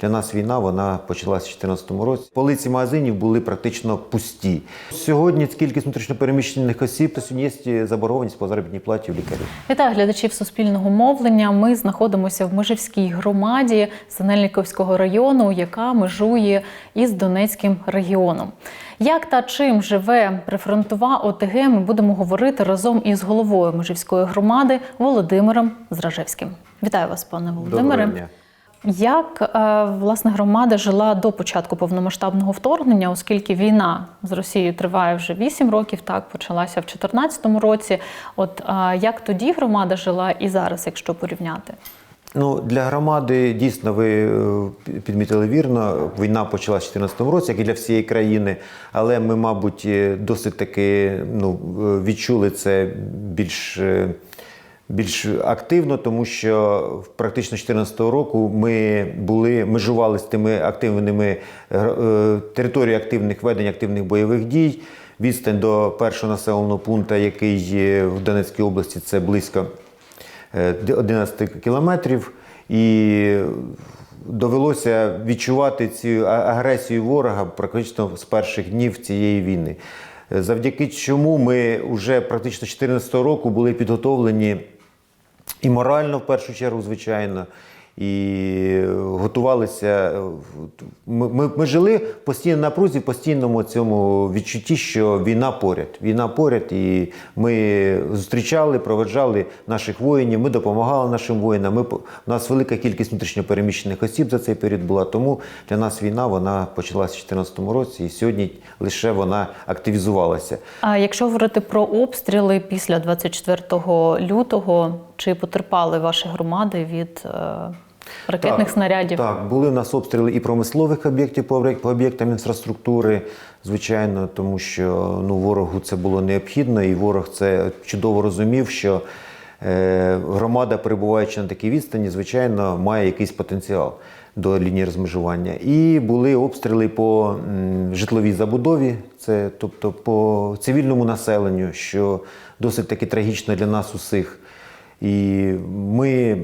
Для нас війна вона почалася в 2014 році. Полиці магазинів були практично пусті. Сьогодні кількість внутрішньопереміщених осіб та сьогодні є заборгованість по заробітній платі у лікарів. Вітаю глядачів Суспільного мовлення. Ми знаходимося в Межівській громаді Синельниковського району, яка межує із Донецьким регіоном. Як та чим живе прифронтова ОТГ, ми будемо говорити разом із головою Межівської громади Володимиром Зражевським. Вітаю вас, пане Володимире. Як е, власне громада жила до початку повномасштабного вторгнення, оскільки війна з Росією триває вже 8 років, так почалася в 2014 році. От е, як тоді громада жила і зараз, якщо порівняти? Ну, для громади дійсно ви е, підмітили вірно. Війна почалася в 2014 році, як і для всієї країни. Але ми, мабуть, досить таки ну, відчули це більш. Е, Більш активно, тому що практично з 2014 року ми були межували з тими активними е, е, територією активних ведень активних бойових дій. Відстань до першого населеного пункту, який є в Донецькій області, це близько е, 11 кілометрів, і довелося відчувати цю агресію ворога практично з перших днів цієї війни. Е, Завдяки чому ми вже практично з 2014 року були підготовлені і морально, в першу чергу, звичайно. І готувалися. Ми, ми, ми жили постійно на напрузі, в постійному цьому відчутті, що війна поряд. Війна поряд, і ми зустрічали, проведжали наших воїнів, ми допомагали нашим воїнам. Ми, у нас велика кількість внутрішньопереміщених осіб за цей період була. Тому для нас війна вона почалася в 2014 році, і сьогодні лише вона активізувалася. А якщо говорити про обстріли після 24 лютого, чи потерпали ваші громади від е, ракетних Так, снарядів? Так, були у нас обстріли і промислових об'єктів по об'єктам інфраструктури, звичайно, тому що ну, ворогу це було необхідно, і ворог це чудово розумів, що е, громада, перебуваючи на такій відстані, звичайно, має якийсь потенціал до лінії розмежування. І були обстріли по житловій забудові, це тобто по цивільному населенню, що досить таки трагічно для нас усіх. І ми,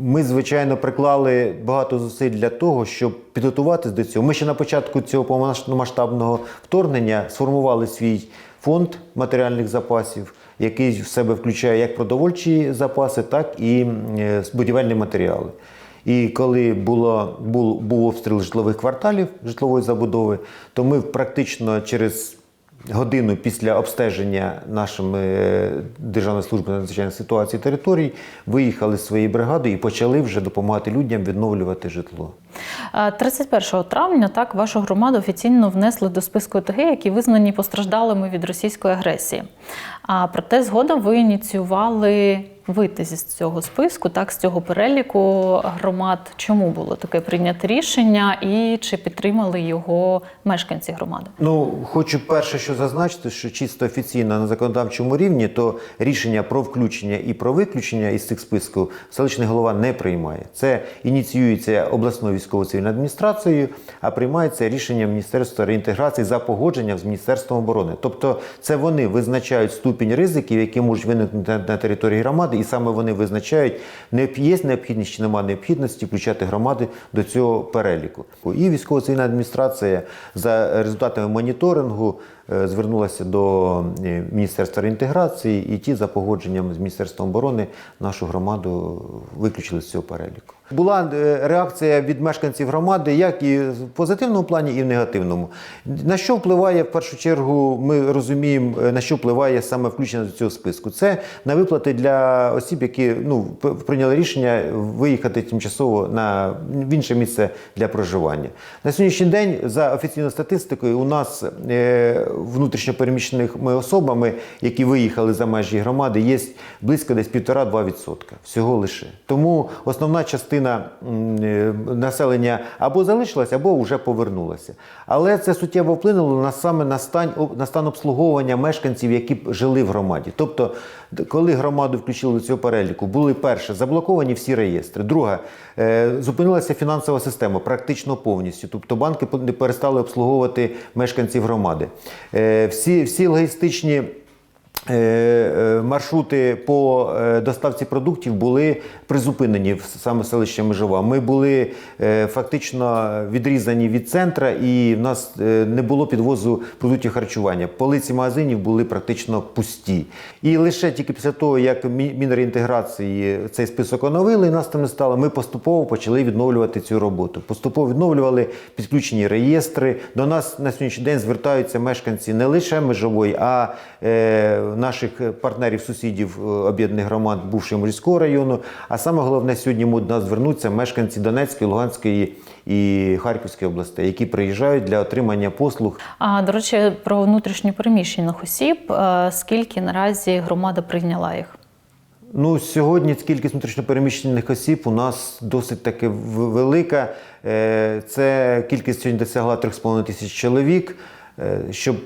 ми, звичайно, приклали багато зусиль для того, щоб підготуватись до цього. Ми ще на початку цього повномасштабного вторгнення сформували свій фонд матеріальних запасів, який в себе включає як продовольчі запаси, так і е, будівельні матеріали. І коли було, був, був обстріл житлових кварталів житлової забудови, то ми практично через годину після обстеження нашими Державної служби надзвичайних ситуацій територій виїхали з своєї бригади і почали вже допомагати людям відновлювати житло. Е, 31 травня так вашу громаду офіційно внесли до списку ОТГ, які визнані постраждалими від російської агресії. А проте згодом ви ініціювали вийти зі цього списку, так з цього переліку громад. Чому було таке прийняте рішення, і чи підтримали його мешканці громади? Ну, хочу перше, що зазначити, що чисто офіційно на законодавчому рівні, то рішення про включення і про виключення із цих списків селищний голова не приймає. Це ініціюється обласною військово-цивільною адміністрацією, а приймається рішення Міністерства реінтеграції за погодженням з Міністерством оборони. Тобто, це вони визначають ступінь ризиків, які можуть виникнути на території громади, і саме вони визначають, є необхідність чи немає необхідності включати громади до цього переліку. І військово-цивільна адміністрація за результатами моніторингу е, звернулася до е, Міністерства реінтеграції, і ті за погодженням з Міністерством оборони нашу громаду виключили з цього переліку. Була е, реакція від мешканців громади, як і в позитивному плані, і в негативному. На що впливає в першу чергу? Ми розуміємо, е, на що впливає саме включення до цього списку. Це на виплати для осіб, які ну прийняли рішення виїхати тимчасово на в інше місце для проживання. На сьогоднішній день, за офіційною статистикою, у нас е, внутрішньопереміщеними особами, які виїхали за межі громади, є близько десь 1,5-2% всього лише. Тому основна частина м, е, населення або залишилась, або вже повернулася. Але це суттєво вплинуло на саме на стан, на стан обслуговування мешканців, які жили в громаді. Тобто, коли громаду включили до цього переліку, були перше заблоковані всі реєстри. Друге, е, зупинилася фінансова система практично повністю. Тобто банки перестали обслуговувати мешканців громади. Е, Всі, всі логістичні маршрути по е, доставці продуктів були призупинені в саме селище Межова. Ми були е, фактично відрізані від центра, і в нас е, не було підвозу продуктів харчування. Полиці магазинів були практично пусті. І лише тільки після того, як Мі- Мінреінтеграції цей список оновили, нас там не стало, ми поступово почали відновлювати цю роботу. Поступово відновлювали підключені реєстри. До нас на сьогоднішній день звертаються мешканці не лише межової, а е, наших партнерів, сусідів е, об'єднаних громад бувшого морського району. А саме головне сьогодні до нас звернуться мешканці Донецької, Луганської і Харківської областей, які приїжджають для отримання послуг А до речі, про внутрішньо переміщених осіб. Е, Скільки наразі громада прийняла їх? Ну, сьогодні кількість внутрішньопереміщених осіб у нас досить таки велика. Е, Це кількість сьогодні досягла 3,5 тисяч чоловік. Е, Щоб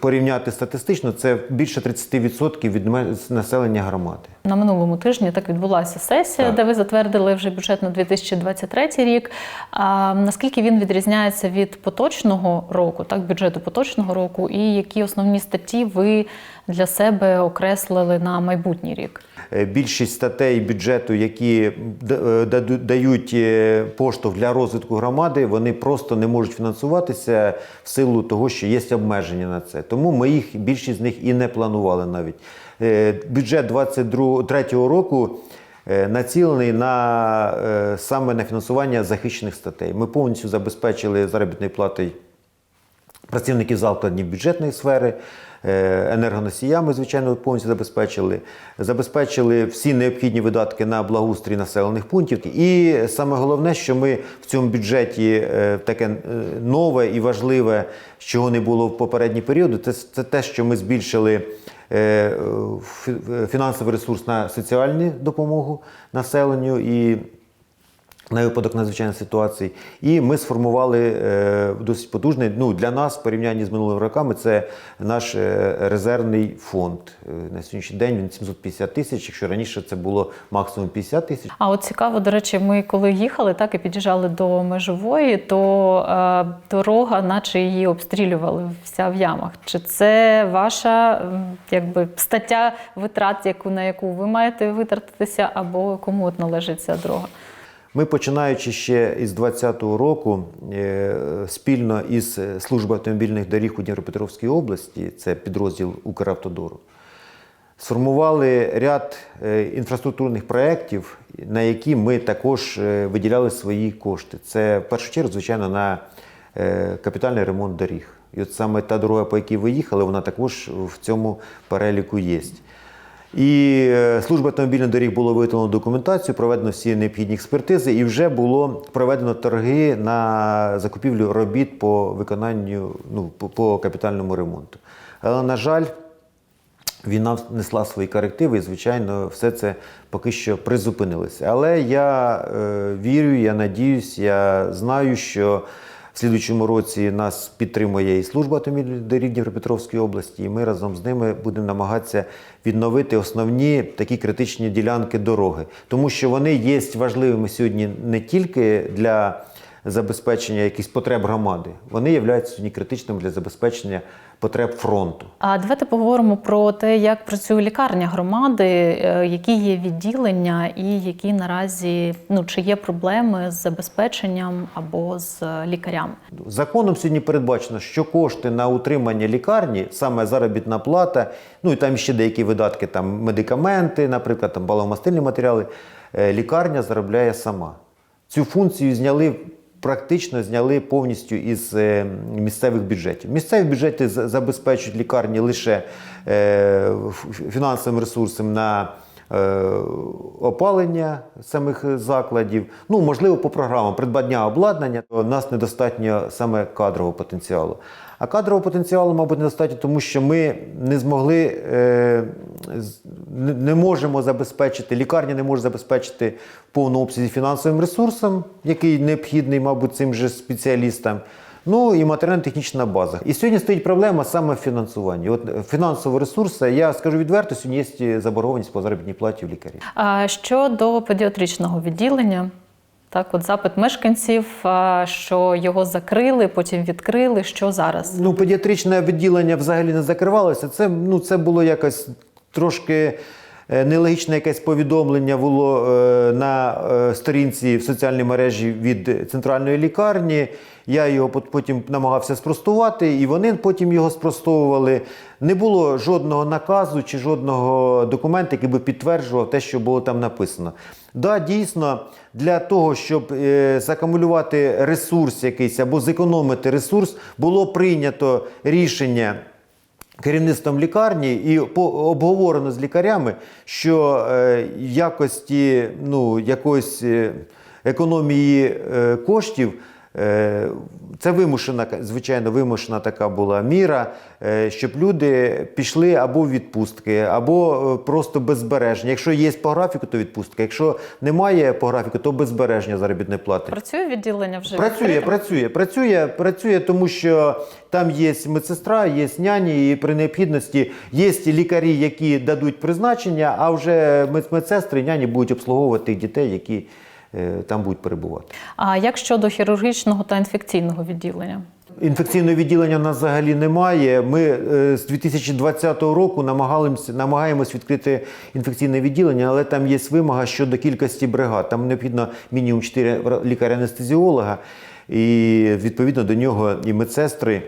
порівняти статистично, це більше 30% від населення громади. На минулому тижні так відбулася сесія, Так. де ви затвердили вже бюджет на 2023 рік. А наскільки він відрізняється від поточного року, так бюджету поточного року, і які основні статті ви для себе окреслили на майбутній рік? Е, Більшість статей бюджету, які е, дають е, поштовх для розвитку громади, вони просто не можуть фінансуватися в силу того, що є обмеження на це. Тому ми їх більшість з них і не планували навіть. Бюджет 2023 року. Націлений на саме на фінансування захищених статей. Ми повністю забезпечили заробітною платою працівників закладів бюджетної сфери, е, енергоносіями, звичайно, повністю забезпечили. Забезпечили всі необхідні видатки на благоустрій населених пунктів. І саме головне, що ми в цьому бюджеті е, таке е, нове і важливе, чого не було в попередні періоди, це, це те, що ми збільшили. Фінансовий ресурс на соціальну допомогу населенню і на випадок надзвичайних ситуацій. І ми сформували е, досить потужний. Ну для нас в порівнянні з минулими роками це наш е, резервний фонд. Е, На сьогоднішній день він 750 тисяч. Якщо раніше це було максимум 50 тисяч. А от цікаво, до речі, ми коли їхали, так і під'їжджали до межової, то е, дорога, наче її обстрілювали вся в ямах. Чи це ваша якби стаття витрат, яку на яку ви маєте витратитися, або кому от належить ця дорога? Ми починаючи ще із 2020 року е, спільно із службою автомобільних доріг у Дніпропетровській області, це підрозділ Укравтодору, сформували ряд е, інфраструктурних проєктів, на які ми також е, виділяли свої кошти. Це в першу чергу, звичайно, на капітальний ремонт доріг. І от саме та дорога, по якій ви їхали, вона також в цьому переліку є. І е, служба автомобільних доріг було виготовлено документацію, проведено всі необхідні експертизи, і вже було проведено торги на закупівлю робіт по виконанню ну, по, капітальному ремонту. Але, на жаль, Війна внесла свої корективи, і, звичайно, все це поки що призупинилося. Але я е, вірю, я надіюсь, я знаю, що в слідуючому році нас підтримує і служба автомобільних доріг Дніпропетровської області, і ми разом з ними будемо намагатися відновити основні такі критичні ділянки дороги, тому що вони є важливими сьогодні не тільки для забезпечення якихось потреб громади, вони являються сьогодні критичними для забезпечення потреб фронту. А давайте поговоримо про те, як працює лікарня громади, е, які є відділення, і які наразі ну чи є проблеми з забезпеченням або з лікарями. Законом сьогодні передбачено, що кошти на утримання лікарні, саме заробітна плата, ну і там ще деякі видатки, там медикаменти, наприклад, там баломастильні матеріали, е, лікарня заробляє сама. Цю функцію зняли. Практично зняли повністю із е, місцевих бюджетів. Місцеві бюджети забезпечують лікарні лише е, фінансовим ресурсом на опалення самих закладів. Ну, можливо, по програмам придбання обладнання. У нас недостатньо саме кадрового потенціалу. А кадрового потенціалу, мабуть, недостатньо, тому що ми не змогли, е, не можемо забезпечити, лікарня не може забезпечити в повному обсязі фінансовим ресурсом, який необхідний, мабуть, цим же спеціалістам. Ну і матеріально-технічна база. І сьогодні стоїть проблема саме в фінансуванні. От е, фінансовий ресурс, я скажу відверто, сьогодні є заборгованість по заробітній платі в лікарів. А щодо педіатричного відділення, Так, от запит мешканців, що його закрили, потім відкрили. Що зараз? Ну, педіатричне відділення взагалі не закривалося. Це, ну, це було якось трошки е, нелогічне якесь повідомлення було е, на е, сторінці в соціальній мережі від центральної лікарні. Я його пот- потім намагався спростувати, і вони потім його спростовували. Не було жодного наказу чи жодного документа, який би підтверджував те, що було там написано. Да, дійсно, для того, щоб е, закумулювати ресурс якийсь або зекономити ресурс, було прийнято рішення керівництвом лікарні і обговорено з лікарями, що е, якості ну, якоїсь е, економії е, коштів. Е, Це вимушена, звичайно, вимушена така була міра, е, щоб люди пішли або в відпустки, або е, просто без збереження. Якщо є по графіку, то відпустка. Якщо немає по графіку, то без збереження заробітної плати. Працює відділення вже Працює, працює, працює, працює, тому що там є медсестра, є няні, і при необхідності є лікарі, які дадуть призначення, а вже мед- медсестри няні будуть обслуговувати дітей, які там будуть перебувати. А як щодо хірургічного та інфекційного відділення? Інфекційного відділення нас взагалі немає. Ми е, з 2020 року намагаємось відкрити інфекційне відділення, але там є вимога щодо кількості бригад. Там необхідно мінімум 4 лікаря-анестезіолога, і відповідно до нього і медсестри.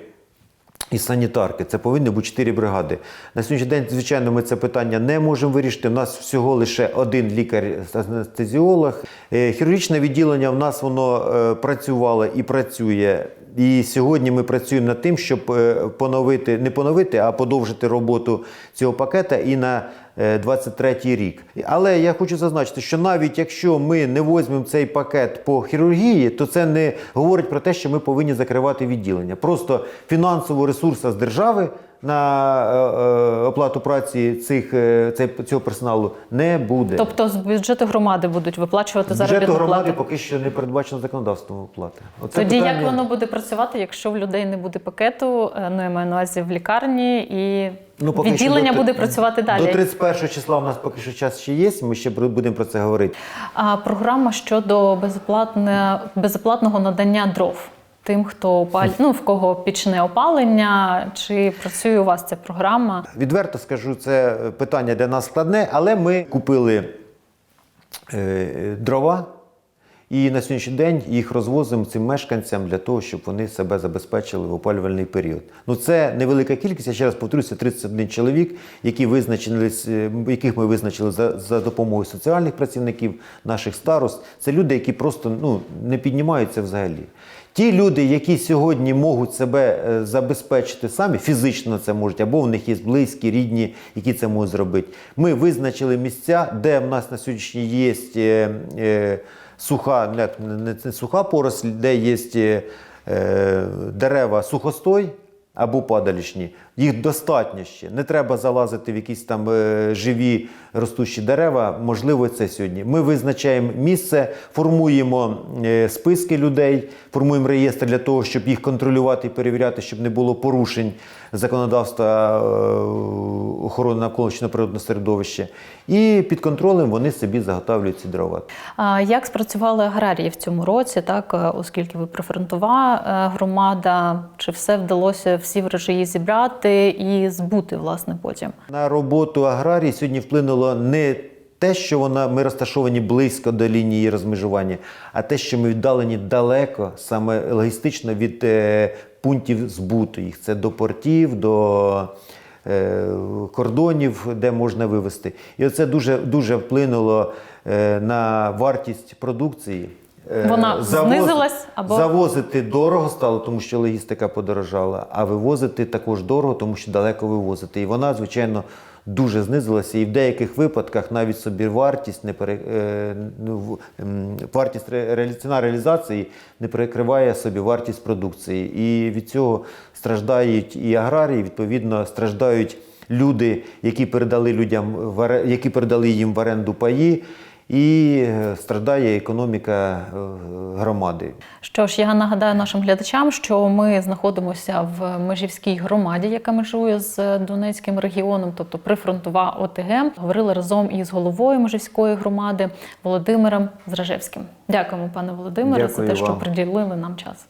І санітарки, це повинні бути чотири бригади. На сьогоднішній день, звичайно, ми це питання не можемо вирішити. У нас всього лише один лікар-анестезіолог. Е, Хірургічне відділення в нас воно е, працювало і працює. І сьогодні ми працюємо над тим, щоб е, поновити, не поновити, а подовжити роботу цього пакета і на 23 рік. Але я хочу зазначити, що навіть якщо ми не візьмемо цей пакет по хірургії, то це не говорить про те, що ми повинні закривати відділення. Просто фінансового ресурсу з держави на е, е, оплату праці цих, е, цього персоналу не буде. Тобто з бюджету громади будуть виплачувати З бюджету громади поки що не передбачено законодавством оплати. Оце Тоді питання- як воно буде працювати, якщо в людей не буде пакету, ну я маю на увазі в лікарні, і Ну, поки відділення до- буде працювати далі? До 31 числа у нас поки що час ще є, ми ще будемо про це говорити. А програма щодо безоплатне, безоплатного надання дров тим, хто опаль... ну, в кого пічне опалення, чи працює у вас ця програма? Відверто скажу, це питання для нас складне, але ми купили е, дрова і на сьогоднішній день їх розвозимо цим мешканцям для того, щоб вони себе забезпечили в опалювальний період. Ну це невелика кількість. Я ще раз повторюся, 31 чоловік, які е, яких ми визначили за, за допомогою соціальних працівників, наших старост. Це люди, які просто ну, не піднімаються взагалі. Ті люди, які сьогодні можуть себе е, забезпечити самі, фізично це можуть, або в них є близькі, рідні, які це можуть зробити. Ми визначили місця, де в нас на сьогоднішній є е, е, суха, не, не, суха поросль, де є дерева сухостой або падалішні. Їх достатньо ще. Не треба залазити в якісь там е, живі ростущі дерева. Можливо, це сьогодні. Ми визначаємо місце, формуємо е, списки людей, формуємо реєстр для того, щоб їх контролювати і перевіряти, щоб не було порушень законодавства е, охорони навколишнього природного середовища. І під контролем вони собі заготовлюють ці дрова. А як спрацювали аграрії в цьому році, так оскільки ви прифронтова громада, чи все вдалося всі врожаї зібрати і збути власне потім? На роботу аграрії сьогодні вплинуло не те, що вона, ми розташовані близько до лінії розмежування, а те, що ми віддалені далеко, саме логістично від е, пунктів збуту їх. Це до портів, до е, кордонів, де можна вивезти. І оце дуже, дуже вплинуло е, на вартість продукції. Е, Вона знизилась або- Завозити дорого стало, тому що логістика подорожала, а вивозити також дорого, тому що далеко вивозити. І вона, звичайно, дуже знизилася. І в деяких випадках навіть собі вартість не пере, е, ну, в- м, вартість ціна реалізації не перекриває собі вартість продукції. І від цього страждають і аграрії, відповідно, страждають люди, які передали людям які передали їм в оренду паї. І е, страждає економіка е, громади. Що ж, я нагадаю нашим глядачам, що ми знаходимося в Межівській громаді, яка межує з Донецьким регіоном, тобто прифронтова ОТГ. Говорили разом із головою Межівської громади Володимиром Зражевським. Дякуємо, пане Володимире, за Дякую те, що вам. приділили нам час.